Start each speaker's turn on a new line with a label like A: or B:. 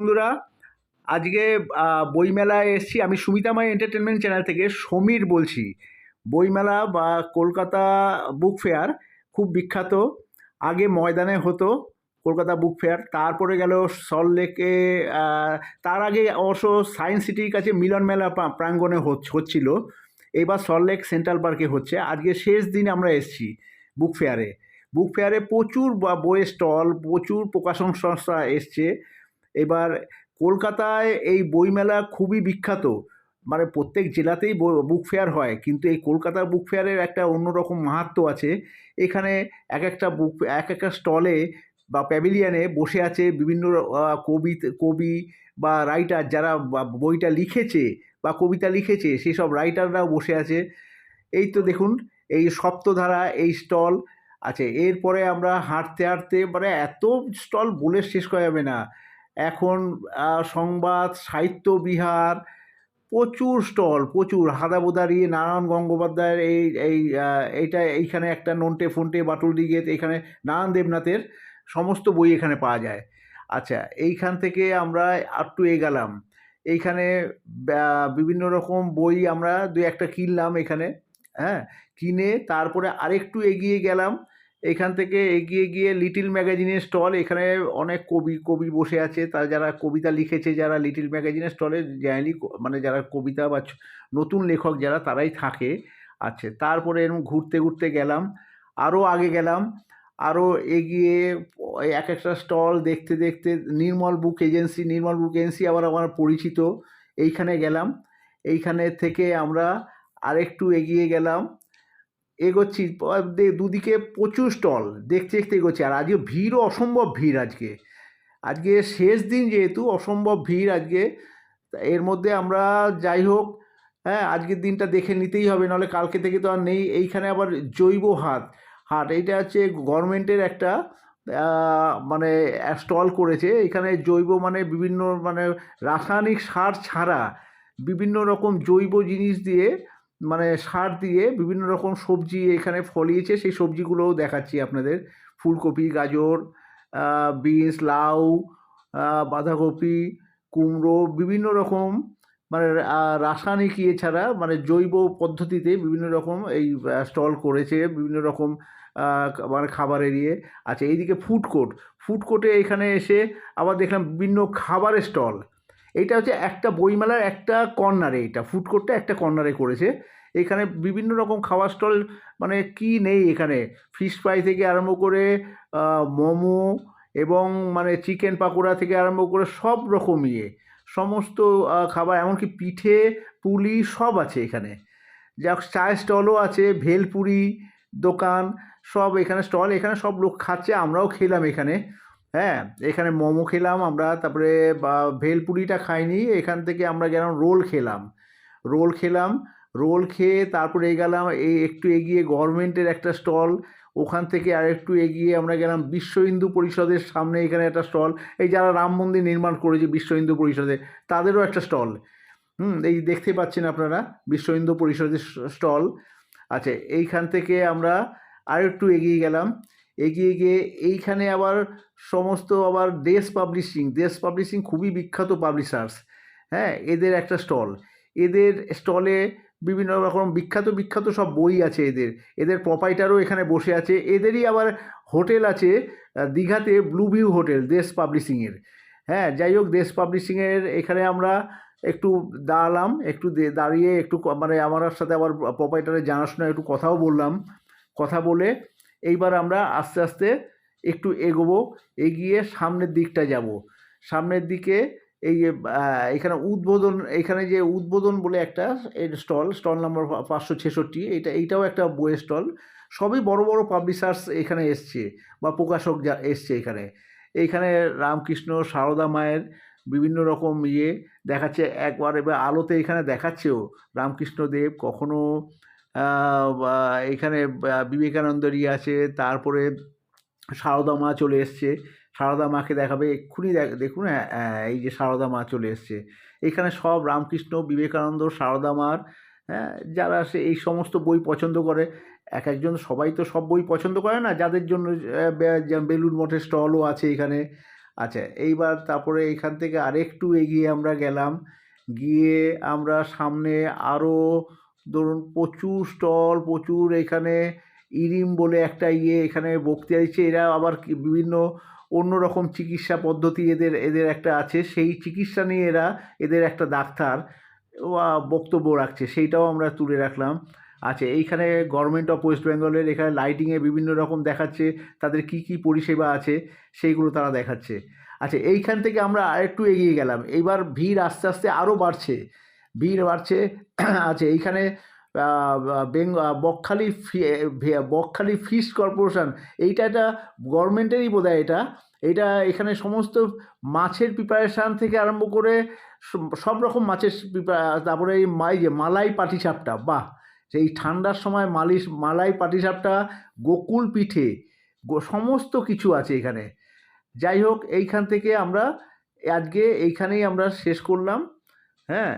A: বন্ধুরা আজকে বইমেলায় এসেছি। আমি সুমিতামাই এন্টারটেনমেন্ট চ্যানেল থেকে সমীর বলছি। বইমেলা বা কলকাতা বুক ফেয়ার খুব বিখ্যাত। আগে ময়দানে হতো কলকাতা বুক ফেয়ার তারপরে গেল সল্টলেকে আহ, তার আগে অবশ্য সায়েন্স সিটির কাছে মিলন মেলা প্রা- প্রাঙ্গণে হচ্ছ- হচ্ছিল। এবার সল্টলেক সেন্ট্রাল পার্কে হচ্ছে। আজকে শেষ দিন আমরা এসেছি বুক ফেয়ারে। বুক ফেয়ারে প্রচুর বইয়ের স্টল প্রচুর প্রকাশন সংস্থা এসছে। এবার কলকাতায় এই বইমেলা খুবই বিখ্যাত। মানে প্রত্যেক জেলাতেই বুক ফেয়ার হয়, কিন্তু এই কলকাতার বুক ফেয়ারের একটা অন্যরকম মাহাত্ম্য আছে। এখানে এক একটা বুক এক একটা স্টলে বা প্যাভিলিয়ানে বসে আছে বিভিন্ন কবি কবি বা রাইটার যারা বইটা লিখেছে বা কবিতা লিখেছে সেই সব রাইটাররাও বসে আছে। এই তো দেখুন, এই সপ্তধারা, এই স্টল আছে। এরপরে আমরা হাঁটতে হাঁটতে মানে এত স্টল বলে শেষ করা যাবে না। এখন সংবাদ, সাহিত্য বিহার, প্রচুর স্টল, প্রচুর। হাদাবোদারি, নারায়ণ গঙ্গোপাধ্যায়ের এই এই এইটা, এইখানে একটা নন্টে ফন্টে বাটুল দিকে এখানে নারায়ণ দেবনাথের সমস্ত বই এখানে পাওয়া যায়। আচ্ছা এইখান থেকে আমরা একটু এগালাম এইখানে বিভিন্ন রকম বই আমরা দু একটা কিনলাম এখানে হ্যাঁ? কিনে তারপরে আরেকটু এগিয়ে গেলাম। এখান থেকে এগিয়ে গিয়ে লিটিল ম্যাগাজিনের স্টল এখানে অনেক কবি কবি বসে আছে। তারা যারা কবিতা লিখেছে, যারা লিটিল ম্যাগাজিনের স্টলে জেনারেলি মানে যারা কবিতা বা নতুন লেখক যারা, তারাই থাকে। আচ্ছা তারপরে এরকম ঘুরতে ঘুরতে গেলাম। আরও আগে গেলাম। আরও এগিয়ে এক একটা স্টল দেখতে দেখতে নির্মল বুক এজেন্সি নির্মল বুক এজেন্সি আবার আমার পরিচিত। এইখানে গেলাম। এইখানে থেকে আমরা আরেকটু এগিয়ে গেলাম। এগোচ্ছি দুদিকে প্রচুর স্টল, দেখতে দেখতে এগোচ্ছি। আর আজকে ভিড়ও, অসম্ভব ভিড় আজকে। আজকে শেষ দিন যেহেতু, অসম্ভব ভিড় আজকে। এর মধ্যে আমরা যাই হোক হ্যাঁ আজকের দিনটা দেখে নিতেই হবে, নাহলে কালকে থেকে তো আর নেই। এইখানে আবার জৈব হাত হাট, এইটা হচ্ছে গভর্নমেন্টের একটা মানে স্টল করেছে। এখানে জৈব মানে বিভিন্ন মানে রাসায়নিক সার ছাড়া বিভিন্ন রকম জৈব জিনিস দিয়ে মানে সার দিয়ে বিভিন্ন রকম সবজি এখানে ফলিয়েছে, সেই সবজিগুলোও দেখাচ্ছি আপনাদের। ফুলকপি, গাজর বিনস, লাউ বাঁধাকপি, কুমড়ো, বিভিন্ন রকম মানে রাসায়নিক ইয়ে ছাড়া মানে জৈব পদ্ধতিতে বিভিন্ন রকম এই স্টল করেছে, বিভিন্ন রকম মানে খাবারের ইয়ে আচ্ছা এইদিকে ফুড কোর্ট। ফুড কোর্টে এখানে এসে আবার দেখলাম বিভিন্ন খাবারের স্টল। এইটা হচ্ছে একটা বইমেলার একটা কর্নারে এটা ফুড কোর্টটা একটা কর্নারে করেছে। এখানে বিভিন্ন রকম খাবার স্টল মানে কি নেই এখানে? ফিশ ফ্রাই থেকে আরম্ভ করে মোমো এবং মানে চিকেন পাকোড়া থেকে আরম্ভ করে সব রকম ইয়ে সমস্ত খাবার, এমনকি পিঠে, পুলি সব আছে এখানে। যা চায়ের স্টলও আছে, ভেলপুরি দোকান, সব এখানে স্টল এখানে সব লোক খাচ্ছে, আমরাও খেলাম এখানে। হ্যাঁ এখানে মোমো খেলাম আমরা, তারপরে ভেলপুরিটা খাইনি, এখান থেকে আমরা গেলাম রোল খেলাম। রোল খেলাম, রোল খেয়ে তারপরে গেলাম এই একটু এগিয়ে গভর্নমেন্টের একটা স্টল, ওখান থেকে আর একটু এগিয়ে আমরা গেলাম বিশ্ব হিন্দু পরিষদের সামনে এখানে একটা স্টল, এই যারা রাম মন্দির নির্মাণ করেছে বিশ্ব হিন্দু পরিষদে, তাদেরও একটা স্টল। হুম, এই দেখতে পাচ্ছেন আপনারা, বিশ্ব হিন্দু পরিষদের স্টল। আচ্ছা এইখান থেকে আমরা আর একটু এগিয়ে গেলাম। এগিয়ে গিয়ে এইখানে আবার সমস্ত আবার দেশ পাবলিশিং দেশ পাবলিশিং খুবই বিখ্যাত পাবলিশার্স হ্যাঁ? এদের একটা স্টল এদের স্টলে বিভিন্ন রকম বিখ্যাত বিখ্যাত সব বই আছে এদের। এদের প্রপাইটারও এখানে বসে আছে। এদেরই আবার হোটেল আছে দীঘাতে ব্লু ভিউ হোটেল দেশ পাবলিশিংয়ের হ্যাঁ যাই হোক, দেশ পাবলিশিংয়ের এখানে আমরা একটু দাঁড়ালাম, একটু দাঁড়িয়ে একটু মানে আমার সাথে আবার প্রপাইটারের জানাশোনা একটু কথাও বললাম। কথা বলে এইবার আমরা আস্তে আস্তে একটু এগোবো, এগিয়ে সামনের দিকটা যাব। সামনের দিকে এই যে এখানে উদ্বোধন, এখানে যে উদ্বোধন বলে একটা স্টল স্টল নাম্বার পাঁচশো ছেষট্টি এটা এইটাও একটা বইয়ের স্টল। সবই বড় বড় পাবলিশার্স এখানে এসছে বা প্রকাশক যা, এসছে এখানে। এইখানে রামকৃষ্ণ, সারদা মায়ের বিভিন্ন রকম ইয়ে দেখাচ্ছে। একবার এবার আলোতে এখানে দেখাচ্ছেও রামকৃষ্ণদেব কখনো এখানে বা বিবেকানন্দের ইয়ে আছে তারপরে সারদা মা চলে এসছে। সারদা মাকে দেখাবে এক্ষুনি দেখ- দেখুন হ্যাঁ, হ্যাঁ, এই যে সারদা মা চলে এসছে। এখানে সব রামকৃষ্ণ বিবেকানন্দ সারদা মার হ্যাঁ যারা সে এই সমস্ত বই পছন্দ করে এক একজন সবাই তো সব বই পছন্দ করে না যাদের জন্য আহ, বে- যেমন বেলুড় মঠের স্টলও আছে এখানে। আচ্ছা এইবার তারপরে এইখান থেকে আরেকটু এগিয়ে আমরা গেলাম। গিয়ে আমরা সামনে আরও ধরুন প্রচুর স্টল, প্রচুর এখানে ইরিম বলে একটা ইয়ে এখানে বক্তৃতা দিচ্ছে। এরা আবার বিভিন্ন অন্য রকম চিকিৎসা পদ্ধতি এদের এদের একটা আছে। সেই চিকিৎসা নিয়ে এরা এদের একটা ডাক্তার বক্তব্য রাখছে। সেইটাও আমরা তুলে রাখলাম। আচ্ছা এইখানে গভর্নমেন্ট অফ ওয়েস্ট বেঙ্গলের এখানে লাইটিংয়ে বিভিন্ন রকম দেখাচ্ছে। তাদের কি কি পরিষেবা আছে সেইগুলো তারা দেখাচ্ছে। আচ্ছা এইখান থেকে আমরা আরেকটু এগিয়ে গেলাম। এইবার ভিড় আস্তে আস্তে আরও বাড়ছে। ভিড় বাড়ছে, আছে। এইখানে বেঙ্গ বকখালি বকখালি ফিশ কর্পোরেশন, এইটা একটা গভর্নমেন্টেরই বোধ এটা। এটা এখানে সমস্ত মাছের প্রিপারেশান থেকে আরম্ভ করে সব- রকম মাছের তারপরে এই মাই যে মালাই পাটিসাপটা, বাহ! সেই ঠান্ডার সময় মালিশ, মালাই পাটিসাপটা, গোকুল পিঠে সমস্ত কিছু আছে এখানে। যাই হোক, এইখান থেকে আমরা আজকে এইখানেই আমরা শেষ করলাম হ্যাঁ?